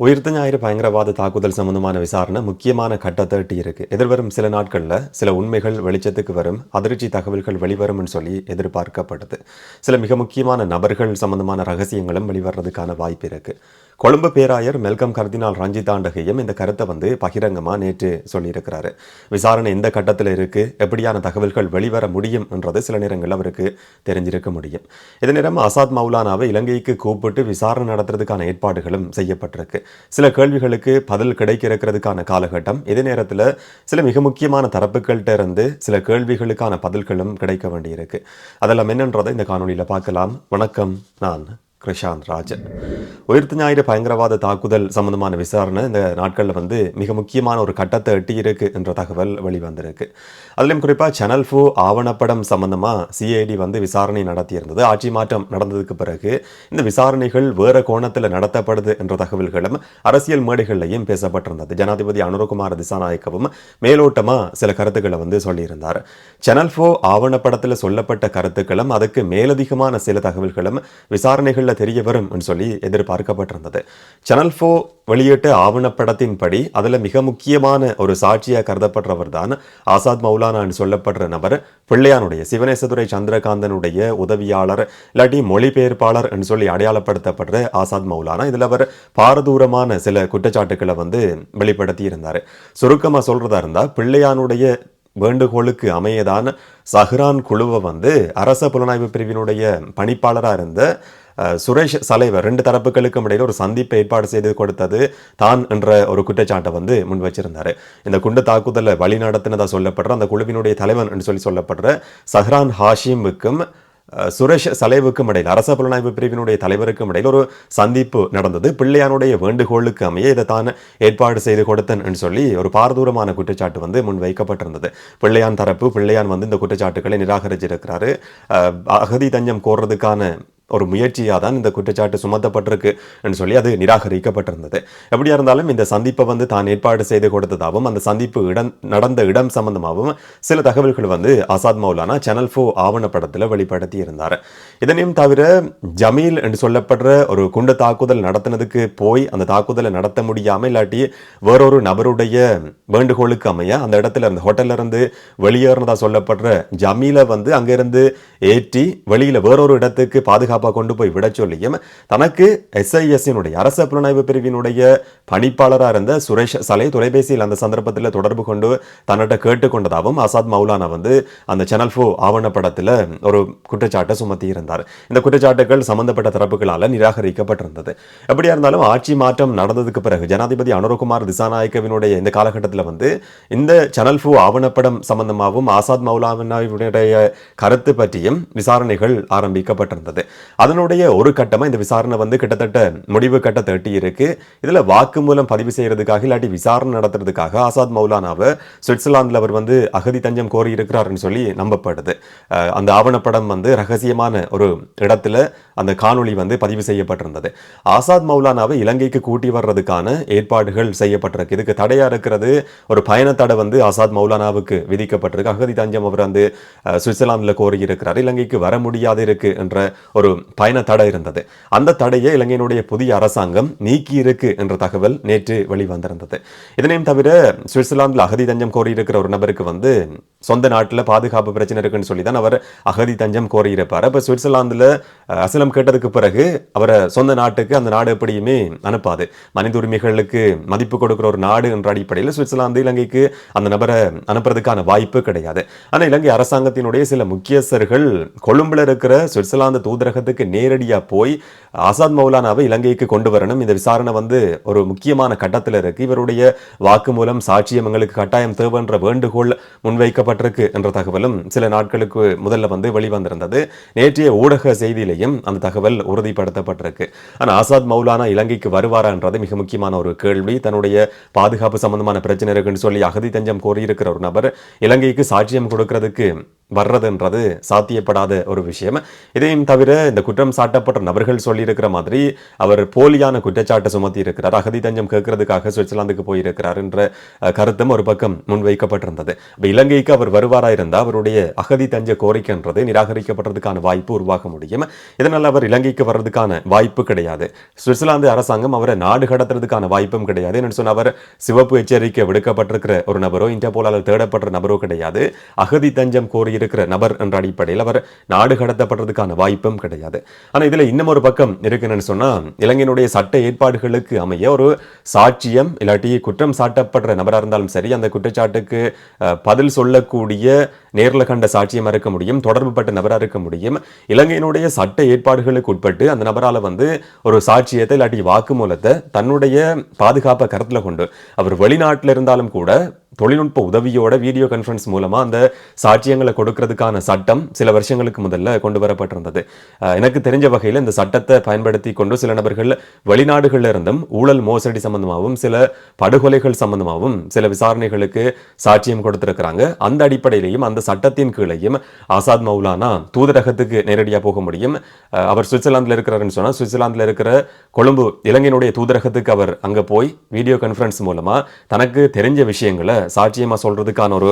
உயிர்த்த ஞாயிறு பயங்கரவாத தாக்குதல் சம்பந்தமான விசாரணை முக்கியமான கட்டத்தை எட்டி இருக்கு. எதிர்வரும் சில நாட்களில் சில உண்மைகள் வெளிச்சத்துக்கு வரும் அதிர்ச்சி தகவல்கள் வெளிவரும்னு சொல்லி எதிர்பார்க்கப்படுது. சில மிக முக்கியமான நபர்கள் சம்பந்தமான ரகசியங்களும் வெளிவரதுக்கான வாய்ப்பு இருக்கு. கொழும்பு பேராயர் மெல்கம் கர்தினால் ரஞ்சித் ஆண்டகையும் இந்த கருத்தை வந்து பகிரங்கமாக நேற்று சொல்லியிருக்கிறாரு. விசாரணை எந்த கட்டத்தில் இருக்கு? எப்படியான தகவல்கள் வெளிவர முடியும் என்றது சில நேரங்களில் அவருக்கு தெரிஞ்சிருக்க முடியும். இதே நேரம் ஆசாத் மௌலானாவை இலங்கைக்கு கூப்பிட்டு விசாரணை நடத்துறதுக்கான ஏற்பாடுகளும் செய்யப்பட்டிருக்கு. சில கேள்விகளுக்கு பதில் கிடைக்க இருக்கிறதுக்கான காலகட்டம். இதே நேரத்தில் சில மிக முக்கியமான தரப்புகள்கிட்ட இருந்து சில கேள்விகளுக்கான பதில்களும் கிடைக்க வேண்டியிருக்கு. அதெல்லாம் என்னன்றதை இந்த காணொலியில் பார்க்கலாம். வணக்கம் நான் கிருஷாந்த் ராஜன். உயிர்த்து ஞாயிறு பயங்கரவாத தாக்குதல் சம்பந்தமான விசாரணை இந்த நாட்களில் வந்து மிக முக்கியமான ஒரு கட்டத்தை எட்டியிருக்கு என்ற தகவல் வெளிவந்திருக்கு. அதுலேயும் குறிப்பாக சேனல் ஃபோ ஆவணப்படம் சம்பந்தமாக சிஐடி வந்து விசாரணை நடத்தியிருந்தது. ஆட்சி மாற்றம் நடந்ததுக்கு பிறகு இந்த விசாரணைகள் வேறு கோணத்தில் நடத்தப்படுது என்ற தகவல்களும் அரசியல் மேடைகள்லையும் பேசப்பட்டிருந்தது. ஜனாதிபதி அனுரகுமார் திசாநாயக்கவும் மேலோட்டமாக சில கருத்துக்களை வந்து சொல்லியிருந்தார். சேனல் ஃபோ ஆவணப்படத்தில் சொல்லப்பட்ட கருத்துக்களும் அதுக்கு மேலதிகமான சில தகவல்களும் விசாரணைகள் நாட்களில் தெரிய வரும் சொல்லி எதிர்பார்க்கப்பட்டிருந்தது. சேனல் ஃபோ வெளியிட்ட ஆவணப்படத்தின்படி அதில் மிக முக்கியமான ஒரு சாட்சியாக கருதப்படுறவர் தான் ஆசாத் மௌலானான்னு சொல்லப்படுற நபர் பிள்ளையானுடைய சிவனேசதுரை சந்திரகாந்தனுடைய உதவியாளர் இல்லாட்டி மொழிபெயர்ப்பாளர் என்று சொல்லி அடையாளப்படுத்தப்படுற ஆசாத் மௌலானா. இதில் அவர் பாரதூரமான சில குற்றச்சாட்டுக்களை வந்து வெளிப்படுத்தி இருந்தார் சுருக்கமாக சொல்றதா இருந்தால் பிள்ளையானுடைய வேண்டுகோளுக்கு அமையதான சஹ்ரான் குழுவை வந்து அரச புலனாய்வு பிரிவினுடைய பணிப்பாளராக இருந்த சுரேஷ் சலைவர் ரெண்டு தரப்புகளுக்கும் இடையில் ஒரு சந்திப்பை ஏற்பாடு செய்து கொடுத்தது தான் என்ற ஒரு குற்றச்சாட்டை வந்து முன் வச்சிருந்தார். இந்த குண்டு தாக்குதலை வழிநடத்தினதாக சொல்லப்படுற அந்த குழுவினுடைய தலைவன் என்று சொல்லி சொல்லப்படுற சஹ்ரான் ஹாஷிமுக்கும் சுரேஷ் சலைவுக்கும் இடையில் அரச புலனாய்வு பிரிவினுடைய தலைவருக்கும் இடையில் ஒரு சந்திப்பு நடந்தது. பிள்ளையானுடைய வேண்டுகோளுக்கு அமைய இதை தான் ஏற்பாடு செய்து கொடுத்தன் என்று சொல்லி ஒரு பாரதூரமான குற்றச்சாட்டு வந்து முன் வைக்கப்பட்டிருந்தது. பிள்ளையான் தரப்பு பிள்ளையான் வந்து இந்த குற்றச்சாட்டுகளை நிராகரிச்சிருக்கிறாரு. அகதி தஞ்சம் கோர்றதுக்கான ஒரு முயற்சியாக தான் இந்த குற்றச்சாட்டு சுமத்தப்பட்டிருக்கு என்று சொல்லி அது நிராகரிக்கப்பட்டிருந்தது. எப்படியா இருந்தாலும் இந்த சந்திப்பை வந்து தான் ஏற்பாடு செய்து கொடுத்ததாகவும் அந்த சந்திப்பு இடம் நடந்த இடம் சம்பந்தமாகவும் சில தகவல்கள் வந்து ஆசாத் மௌலானா சேனல் ஃபோ ஆவணப்படத்தில் வெளிப்படுத்தி இருந்தார் இதனையும் தவிர ஜமீல் என்று சொல்லப்படுற ஒரு குண்டு தாக்குதல் நடத்தினதுக்கு போய் அந்த தாக்குதலை நடத்த முடியாமல் இல்லாட்டி வேறொரு நபருடைய வேண்டுகோளுக்கு அமைய அந்த இடத்துல அந்த ஹோட்டல்ல இருந்து வெளியேறினதாக சொல்லப்படுற ஜமீலை வந்து அங்கிருந்து ஏற்றி வெளியில் வேறொரு இடத்துக்கு பாதுகாப்பு பாதுகாப்பாக கொண்டு போய் விட சொல்லியும் தனக்கு எஸ்ஐஎஸ்னுடைய அரச புலனாய்வு பிரிவினுடைய பணிப்பாளராக இருந்த சுரேஷ் சலை தொலைபேசியில் அந்த சந்தர்ப்பத்தில் தொடர்பு கொண்டு தன்னிட்ட கேட்டுக்கொண்டதாகவும் ஆசாத் மௌலானா வந்து அந்த சேனல் ஃபோ ஆவணப்படத்தில் ஒரு குற்றச்சாட்டை சுமத்தி இருந்தார் இந்த குற்றச்சாட்டுகள் சம்பந்தப்பட்ட தரப்புகளால் நிராகரிக்கப்பட்டிருந்தது. எப்படியா இருந்தாலும் ஆட்சி மாற்றம் நடந்ததுக்கு பிறகு ஜனாதிபதி அனுரகுமார் திசாநாயக்கவினுடைய இந்த காலகட்டத்தில் வந்து இந்த சேனல் ஃபோ ஆவணப்படம் சம்பந்தமாகவும் ஆசாத் மௌலாவினுடைய கருத்து பற்றியும் விசாரணைகள் ஆரம்பிக்கப்பட்டிருந்தது. அதனுடைய ஒரு கட்டமாக இந்த விசாரணை வந்து கிட்டத்தட்ட முடிவு கட்டத்தை எட்டி இருக்கு. இதில் வாக்குமூலம் பதிவு செய்கிறதுக்காக இல்லாட்டி விசாரணை நடத்துறதுக்காக ஆசாத் மௌலானாவை சுவிட்சர்லாந்தில் அவர் வந்து அகதி தஞ்சம் கோரி இருக்கிறாருன்னு சொல்லி நம்பப்படுது. அந்த ஆவணப்படம் வந்து ரகசியமான ஒரு இடத்துல அந்த காணொளி வந்து பதிவு செய்யப்பட்டிருந்தது. ஆசாத் மௌலானாவை இலங்கைக்கு கூட்டி வர்றதுக்கான ஏற்பாடுகள் செய்யப்பட்டிருக்கு. இதுக்கு தடையா இருக்கிறது ஒரு பயண தடை வந்து ஆசாத் மௌலானாவுக்கு விதிக்கப்பட்டிருக்கு. அகதி தஞ்சம் அவர் வந்து சுவிட்சர்லாந்தில் கோரியிருக்கிறார். இலங்கைக்கு வர முடியாது இருக்கு என்ற ஒரு பயண தடை இருந்தது. அந்த தடையை இலங்கையினுடைய புதிய அரசாங்கம் நீக்கி இருக்கு என்ற தகவல் நேற்று வெளிவந்திருந்தது. இதனையும் தவிர சுவிட்சர்லாந்தில் அகதி தஞ்சம் கோரியிருக்கிற ஒரு நபருக்கு வந்து சொந்த நாட்டில் பாதுகாப்பு பிரச்சனை இருக்குன்னு சொல்லி தான் அவர் அகதி தஞ்சம் கோரியிருப்பார். அப்போ சுவிட்சர்லாந்தில் அசலம் கேட்டதுக்கு பிறகு அவரை சொந்த நாட்டுக்கு அந்த நாடு எப்படியுமே அனுப்பாது. மனித உரிமைகளுக்கு மதிப்பு கொடுக்குற ஒரு நாடு என்ற அடிப்படையில் சுவிட்சர்லாந்து இலங்கைக்கு அந்த நபரை அனுப்புறதுக்கான வாய்ப்பு கிடையாது. ஆனால் இலங்கை அரசாங்கத்தினுடைய சில முக்கியஸ்தர்கள் கொழும்பில் இருக்கிற சுவிட்சர்லாந்து தூதரகத்தை தூதரகத்துக்கு நேரடியாக போய் ஆசாத் மௌலானாவை இலங்கைக்கு கொண்டு வரணும். இந்த விசாரணை வந்து ஒரு முக்கியமான கட்டத்தில் இருக்குது இவருடைய வாக்குமூலம் சாட்சியம் எங்களுக்கு கட்டாயம் தேவைன்ற வேண்டுகோள் முன்வைக்கப்பட்டிருக்கு என்ற தகவலும் சில நாட்களுக்கு முதல்ல வந்து வெளிவந்திருந்தது. நேற்றைய ஊடக செய்தியிலையும் அந்த தகவல் உறுதிப்படுத்தப்பட்டிருக்கு. ஆனால் ஆசாத் மௌலானா இலங்கைக்கு வருவாரான்றது மிக முக்கியமான ஒரு கேள்வி. தன்னுடைய பாதுகாப்பு சம்பந்தமான பிரச்சனை இருக்குன்னு சொல்லி அகதி தஞ்சம் கோரியிருக்கிற ஒரு நபர் இலங்கைக்கு சாட்சியம் கொடுக்கறதுக்கு வர்றதுன்றது சாத்தியப்படாத ஒரு விஷயம். இதையும் தவிர இந்த இந்த குற்றம் சாட்டப்பட்ட நபர்கள் சொல்லியிருக்கிற மாதிரி அவர் போலியான குற்றச்சாட்டை சுமத்தி இருக்கிறார். அகதி தஞ்சம் கேட்கறதுக்காக சுவிட்சர்லாந்துக்கு போயிருக்கிறார் என்ற கருத்தும் ஒரு பக்கம் முன்வைக்கப்பட்டிருந்தது. இலங்கைக்கு அவர் வருவாராக இருந்தால் அவருடைய அகதி தஞ்ச கோரிக்கைன்றது நிராகரிக்கப்படுறதுக்கான வாய்ப்பு உருவாக முடியும். இதனால் அவர் இலங்கைக்கு வர்றதுக்கான வாய்ப்பு கிடையாது. சுவிட்சர்லாந்து அரசாங்கம் அவரை நாடு கடத்துறதுக்கான வாய்ப்பும் கிடையாது. என்னன்னு சொன்ன அவர் சிவப்பு எச்சரிக்கை விடுக்கப்பட்டிருக்கிற ஒரு நபரோ இன்டர்போலால் தேடப்படுற நபரோ கிடையாது. அகதி தஞ்சம் கோரியிருக்கிற நபர் என்ற அடிப்படையில் அவர் நாடு கடத்தப்படுறதுக்கான வாய்ப்பும் கிடையாது. கிடையாது ஆனால் இதில் இன்னும் ஒரு பக்கம் இருக்குன்னு சொன்னால் இலங்கையினுடைய சட்ட ஏற்பாடுகளுக்கு அமைய ஒரு சாட்சியம் இல்லாட்டி குற்றம் சாட்டப்படுற நபராக இருந்தாலும் சரி அந்த குற்றச்சாட்டுக்கு பதில் சொல்லக்கூடிய நேரில் கண்ட சாட்சியமாக இருக்க முடியும் தொடர்புபட்ட நபராக இருக்க முடியும். இலங்கையினுடைய சட்ட ஏற்பாடுகளுக்கு உட்பட்டு அந்த நபரால் வந்து ஒரு சாட்சியத்தை இல்லாட்டி வாக்குமூலத்தை தன்னுடைய பாதுகாப்பை கருத்தில் கொண்டு அவர் வெளிநாட்டில் இருந்தாலும் கூட தொழில்நுட்ப உதவியோட வீடியோ கான்ஃபரன்ஸ் மூலமாக அந்த சாட்சியங்களை கொடுக்கறதுக்கான சட்டம் சில வருஷங்களுக்கு முதல்ல கொண்டு வரப்பட்டிருந்தது. எனக்கு தெரிஞ்ச வகையில் இந்த சட்டத்தை பயன்படுத்தி கொண்டு சில நபர்கள் வெளிநாடுகளில் இருந்தும் ஊழல் மோசடி சம்பந்தமாகவும் சில படுகொலைகள் சம்பந்தமாகவும் சில விசாரணைகளுக்கு சாட்சியம் கொடுத்திருக்கிறாங்க. அந்த அடிப்படையிலையும் அந்த சட்டத்தின் கீழையும் ஆசாத் மௌலானா தூதரகத்துக்கு நேரடியாக போக முடியும். அவர் சுவிட்சர்லாந்தில் இருக்கிறாருன்னு சொன்னால் சுவிட்சர்லாந்தில் இருக்கிற கொழும்பு இலங்கையினுடைய தூதரகத்துக்கு அவர் அங்கே போய் வீடியோ கான்ஃபரன்ஸ் மூலமாக தனக்கு தெரிஞ்ச விஷயங்களை சாட்சியமாக சொல்கிறதுக்கான ஒரு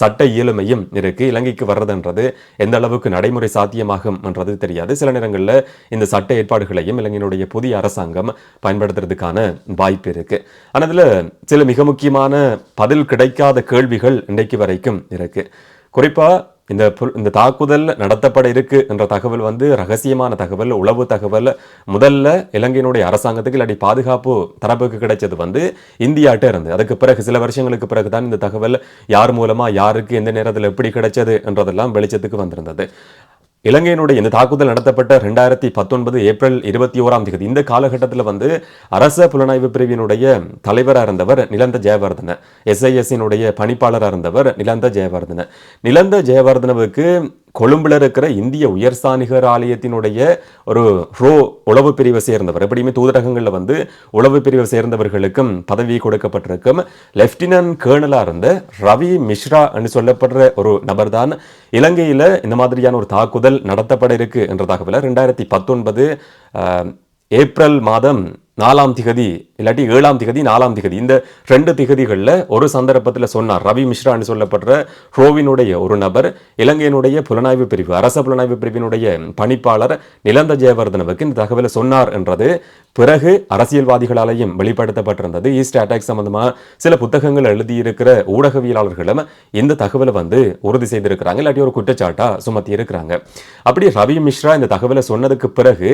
சட்ட இயலுமையும் இருக்குது இலங்கைக்கு வர்றதுன்றது எந்த அளவுக்கு நடைமுறை சாத்தியமாகும் என்றது தெரியாது. சில நேரங்களில் இந்த சட்ட ஏற்பாடுகளையும் இலங்கையினுடைய புதிய அரசாங்கம் பயன்படுத்துறதுக்கான வாய்ப்பு இருக்குது ஆனால் அதில் சில மிக முக்கியமான பதில் கிடைக்காத கேள்விகள் இன்றைக்கு வரைக்கும் இருக்குது குறிப்பாக இந்த புல்- இந்த தாக்குதல் நடத்தப்பட இருக்கு என்ற தகவல் வந்து ரகசியமான தகவல் உளவு தகவல். முதல்ல இலங்கையினுடைய அரசாங்கத்துக்கு இல்லாட்டி பாதுகாப்பு தரப்புக்கு கிடைச்சது வந்து இந்தியாட்ட இருந்து. அதுக்கு பிறகு சில வருஷங்களுக்கு பிறகு தான் இந்த தகவல் யார் மூலமா யாருக்கு எந்த நேரத்தில் எப்படி கிடைச்சது என்றதெல்லாம் வெளிச்சத்துக்கு வந்திருந்தது. இலங்கையினுடைய இந்த தாக்குதல் நடத்தப்பட்ட ரெண்டாயிரத்தி பத்தொன்பது ஏப்ரல் இருபத்தி ஓராம் தேதி. இந்த காலகட்டத்தில் வந்து அரச புலனாய்வு பிரிவினுடைய தலைவராக இருந்தவர் நிலந்த ஜெயவர்தன. எஸ்ஐஎஸ்ஸினுடைய பணிப்பாளராக இருந்தவர் நிலந்த ஜெயவர்தன. நிலந்த ஜெயவர்தனவுக்கு கொழும்பில் இருக்கிற இந்திய உயர்ஸ்தானிகர் ஆலயத்தினுடைய ஒரு ரோ உளவு பிரிவை சேர்ந்தவர். எப்படியுமே தூதரகங்களில் வந்து உளவு பிரிவை சேர்ந்தவர்களுக்கும் பதவி கொடுக்கப்பட்டிருக்கும். லெப்டினன்ட் கேர்னலாக இருந்த ரவி மிஸ்ரா என்று சொல்லப்படுற ஒரு நபர் தான் இலங்கையில் இந்த மாதிரியான ஒரு தாக்குதல் நடத்தப்பட இருக்கு என்ற தகவலை ரெண்டாயிரத்தி பத்தொன்பது ஏப்ரல் மாதம் நாலாம் திகதி இல்லாட்டி ஏழாம் திகதி நாலாம் திகதி. இந்த ரெண்டு திகதிகளில் ஒரு சந்தர்ப்பத்தில் சொன்னார். ரவி மிஸ்ரான்னு சொல்லப்படுற ரோவினுடைய ஒரு நபர் இலங்கையினுடைய புலனாய்வு பிரிவு அரச புலனாய்வு பிரிவினுடைய பணிப்பாளர் நிலந்த ஜெயவர்தனவுக்கு இந்த தகவலை சொன்னார் என்றது. பிறகு அரசியல்வாதிகளாலேயும் வெளிப்படுத்தப்பட்டிருந்தது. ஈஸ்ட் அட்டாக் சம்பந்தமாக சில புத்தகங்கள் எழுதியிருக்கிற ஊடகவியலாளர்களும் இந்த தகவலை வந்து உறுதி செய்திருக்கிறாங்க. இல்லாட்டி ஒரு குற்றச்சாட்டா சுமத்தி இருக்கிறாங்க அப்படி ரவி மிஸ்ரா இந்த தகவலை சொன்னதுக்கு பிறகு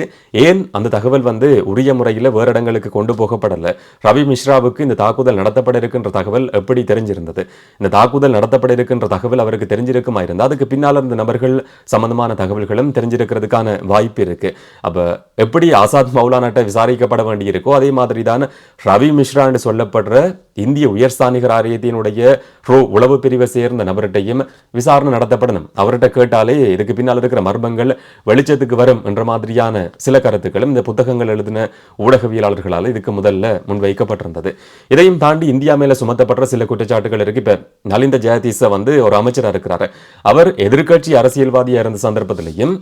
ஏன் அந்த தகவல் வந்து உரிய முறையில் வேற இடங்களுக்கு கொண்டு போகப்படலை. ரவி மிஸ்ராவுக்கு இந்த தாக்குதல் நடத்தப்பட இருக்கின்ற தகவல் எப்படி தெரிஞ்சிருந்தது? இந்த தாக்குதல் நடத்தப்பட இருக்கின்ற தகவல் அவருக்கு தெரிஞ்சிருக்குமா இருந்தால் அதுக்கு பின்னால் இருந்த நபர்கள் சம்பந்தமான தகவல்களும் தெரிஞ்சிருக்கிறதுக்கான வாய்ப்பு இருக்கு. அப்போ எப்படி ஆசாத் மௌலானாட்ட விசாரிக்கப்பட வேண்டியிருக்கோ அதே மாதிரி தான் ரவி மிஸ்ரான்னு சொல்லப்படுற இந்திய உயர்ஸ்தானிகர் ஆரியத்தினுடைய ரோ உளவு பிரிவை சேர்ந்த நபர்கிட்டையும் விசாரணை நடத்தப்படணும். அவர்கிட்ட கேட்டாலே இதுக்கு பின்னால் இருக்கிற மர்மங்கள் வெளிச்சத்துக்கு வரும் என்ற மாதிரியான சில கருத்துக்களும் இந்த புத்தகங்கள் எழுதின ஊடகவியல் ஊடகவியலாளர்களால் இதுக்கு முதல்ல முன்வைக்கப்பட்டிருந்தது. இதையும் தாண்டி இந்தியா மேல சுமத்தப்பட்ட சில குற்றச்சாட்டுகள் இருக்கு. இப்ப நலிந்த ஜெயதீச வந்து ஒரு அமைச்சராக இருக்கிறாரு. அவர் எதிர்கட்சி அரசியல்வாதியா இருந்த சந்தர்ப்பத்திலையும்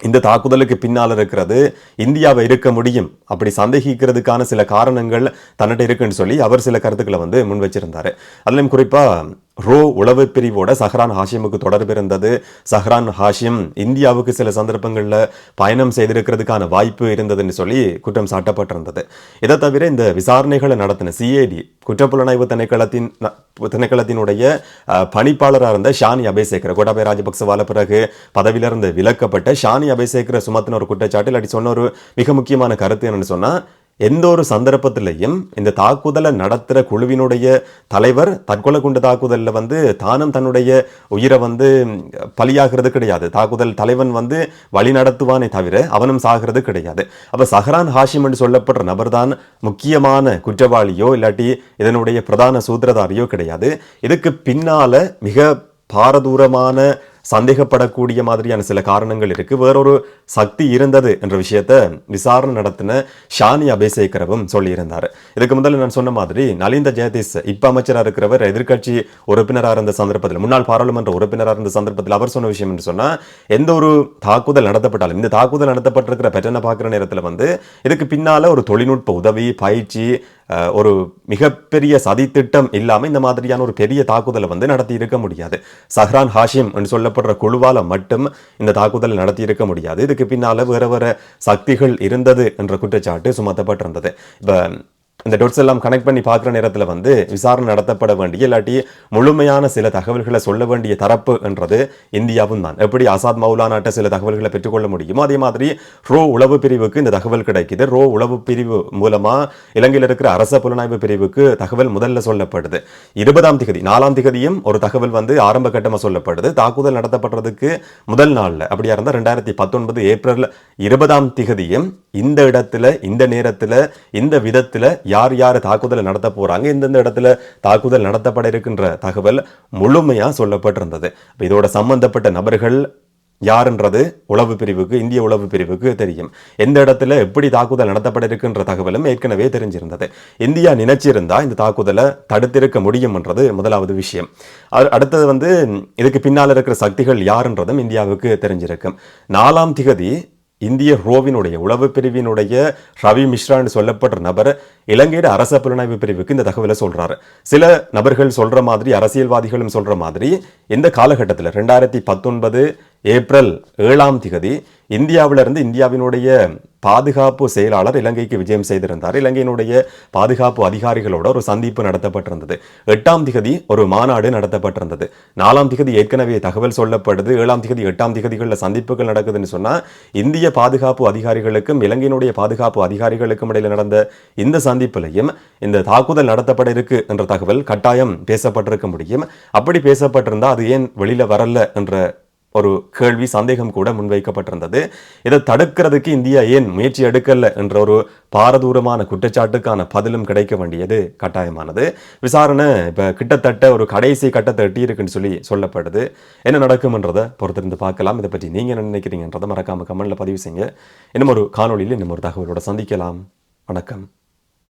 இந்த தாக்குதலுக்கு பின்னால் இருக்கிறது இந்தியாவை இருக்க முடியும் அப்படி சந்தேகிக்கிறதுக்கான சில காரணங்கள் தன்னிட்ட இருக்குன்னு சொல்லி அவர் சில கருத்துக்களை வந்து முன் வச்சிருந்தாரு அதுலேயும் குறிப்பாக ரோ உளவு பிரிவோட சஹ்ரான் ஹாஷிமுக்கு தொடர்பு இருந்தது. சஹ்ரான் ஹாஷிம் இந்தியாவுக்கு சில சந்தர்ப்பங்களில் பயணம் செய்திருக்கிறதுக்கான வாய்ப்பு இருந்ததுன்னு சொல்லி குற்றம் சாட்டப்பட்டிருந்தது. இதை தவிர இந்த விசாரணைகளை நடத்தின சிஏடி குற்றப்புலனாய்வு திணைக்களத்தின் திணைக்களத்தினுடைய பணிப்பாளராக இருந்த ஷானி அபேசேகர் கோட்டாபய ராஜபக்சவால பிறகு பதவியிலிருந்து விலக்கப்பட்ட ஷானி அபேசேகர் சுமத்தின ஒரு குற்றச்சாட்டு இல்லாட்டி சொன்ன ஒரு மிக முக்கியமான கருத்து என்னன்னு சொன்னால் எந்த ஒரு சந்தர்ப்பத்திலையும் இந்த தாக்குதலை நடத்துகிற குழுவினுடைய தலைவர் தற்கொலை குண்டு தாக்குதலில் வந்து தானும் தன்னுடைய உயிரை வந்து பலியாகிறது கிடையாது. தாக்குதல் தலைவன் வந்து வழி நடத்துவானே தவிர அவனும் சாகிறது கிடையாது. அப்போ சஹரான் ஹாஷிம் என்று சொல்லப்படுற நபர் தான் முக்கியமான குற்றவாளியோ இல்லாட்டி இதனுடைய பிரதான சூத்திரதாரியோ கிடையாது. இதுக்கு பின்னால மிக பாரதூரமான சந்தேகப்படக்கூடிய மாதிரியான சில காரணங்கள் இருக்கு. வேறொரு சக்தி இருந்தது என்ற விஷயத்த விசாரணை நடத்தின ஷானி அபேசேகரவும் சொல்லியிருந்தார். இதுக்கு முதல்ல நான் சொன்ன மாதிரி நலிந்த ஜெயதீஸ் இப்ப அமைச்சராக இருக்கிறவர் எதிர்க்கட்சி உறுப்பினராக இருந்த சந்தர்ப்பத்தில் முன்னாள் பாராளுமன்ற உறுப்பினராக இருந்த சந்தர்ப்பத்தில் அவர் சொன்ன விஷயம் என்று சொன்னால் எந்த ஒரு தாக்குதல் நடத்தப்பட்டாலும் இந்த தாக்குதல் நடத்தப்பட்டிருக்கிற பெற்றனை பார்க்குற நேரத்தில் வந்து இதுக்கு பின்னால ஒரு தொழில்நுட்ப உதவி பயிற்சி ஒரு மிகப்பெரிய சதித்திட்டம் இல்லாமல் இந்த மாதிரியான ஒரு பெரிய தாக்குதலை வந்து நடத்தி இருக்க முடியாது. சஹ்ரான் ஹாஷிம் என்று சொல்லப்படுற குழுவால் மட்டும் இந்த தாக்குதலை நடத்தி இருக்க முடியாது. இதுக்கு பின்னால் வேற வேற சக்திகள் இருந்தது என்ற குற்றச்சாட்டு சுமத்தப்பட்டிருந்தது. இப்போ இந்த டொட்ஸ் எல்லாம் கனெக்ட் பண்ணி பார்க்குற நேரத்தில் வந்து விசாரணை நடத்தப்பட வேண்டிய இல்லாட்டி முழுமையான சில தகவல்களை சொல்ல வேண்டிய தரப்பு என்றது இந்தியாவும் தான் எப்படி ஆசாத் மௌலானாட்ட சில தகவல்களை பெற்றுக்கொள்ள முடியுமோ அதே மாதிரி ரோ உளவு பிரிவுக்கு இந்த தகவல் கிடைக்குது. ரோ உளவு பிரிவு மூலமாக இலங்கையில் இருக்கிற அரச புலனாய்வு பிரிவுக்கு தகவல் முதல்ல சொல்லப்படுது. இருபதாம் திகதி நாலாம் திகதியும் ஒரு தகவல் வந்து ஆரம்ப கட்டமாக சொல்லப்படுது. தாக்குதல் நடத்தப்படுறதுக்கு முதல் நாள்ல அப்படியா இருந்தால் ரெண்டாயிரத்தி பத்தொன்பது ஏப்ரல் இருபதாம் திகதியும் இந்த இடத்துல இந்த நேரத்தில் இந்த விதத்தில் யார் யார் தாக்குதலை நடத்த போறாங்க எந்தெந்த இடத்துல தாக்குதல் நடத்தப்பட இருக்கின்ற தகவல் முழுமையா சொல்லப்பட்டிருந்தது. இதோட சம்பந்தப்பட்ட நபர்கள் யாருன்றது உளவு பிரிவுக்கு இந்திய உளவு பிரிவுக்கு தெரியும். எந்த இடத்துல எப்படி தாக்குதல் நடத்தப்பட இருக்கின்ற தகவலும் ஏற்கனவே தெரிஞ்சிருந்தது. இந்தியா நினைச்சிருந்தா இந்த தாக்குதலை தடுத்திருக்க முடியும்ன்றது முதலாவது விஷயம். அடுத்தது வந்து இதுக்கு பின்னால் இருக்கிற சக்திகள் யாருன்றதும் இந்தியாவுக்கு தெரிஞ்சிருக்கும். நாலாம் திகதி இந்திய ரோவினுடைய உளவு பிரிவினுடைய ரவி மிஸ்ரான்னு சொல்லப்படுற நபர் இலங்கையோட அரச புலனாய்வு பிரிவுக்கு இந்த தகவலை சொல்றாரு. சில நபர்கள் சொல்ற மாதிரி அரசியல்வாதிகளும் சொல்ற மாதிரி இந்த காலகட்டத்தில் ரெண்டாயிரத்தி பத்தொன்பது ஏப்ரல் ஏழாம் திகதி இந்தியாவிலிருந்து இந்தியாவினுடைய பாதுகாப்பு செயலாளர் இலங்கைக்கு விஜயம் செய்திருந்தார். இலங்கையினுடைய பாதுகாப்பு அதிகாரிகளோட ஒரு சந்திப்பு நடத்தப்பட்டிருந்தது. எட்டாம் திகதி ஒரு மாநாடு நடத்தப்பட்டிருந்தது. நாலாம் திகதி ஏற்கனவே தகவல் சொல்லப்படுது. ஏழாம் திகதி எட்டாம் திகதிகளில் சந்திப்புகள் நடக்குதுன்னு சொன்னால் இந்திய பாதுகாப்பு அதிகாரிகளுக்கும் இலங்கையினுடைய பாதுகாப்பு அதிகாரிகளுக்கும் இடையில் நடந்த இந்த சந்திப்பிலையும் இந்த தாக்குதல் நடத்தப்பட இருக்கு என்ற தகவல் கட்டாயம் பேசப்பட்டிருக்க முடியும். அப்படி பேசப்பட்டிருந்தால் அது ஏன் வெளியில் வரல என்ற ஒரு கேள்வி சந்தேகம் கூட முன்வைக்கப்பட்டிருந்தது. இதை தடுக்கிறதுக்கு இந்தியா ஏன் முயற்சி எடுக்கல என்ற ஒரு பாரதூரமான குற்றச்சாட்டுக்கான பதிலும் கிடைக்க வேண்டியது கட்டாயமானது. விசாரணை இப்போ கிட்டத்தட்ட ஒரு கடைசி கட்டத்தை எட்டியிருக்குன்னு சொல்லி சொல்லப்படுது. என்ன நடக்கும்ன்றதை பொறுத்திருந்து பார்க்கலாம். இதை பற்றி நீங்கள் என்ன நினைக்கிறீங்கன்றதை மறக்காமல் கமெண்டில் பதிவு செய்யுங்க. இன்னும் ஒரு காணொலியில் இன்னும் ஒரு தகவலோட சந்திக்கலாம். வணக்கம்.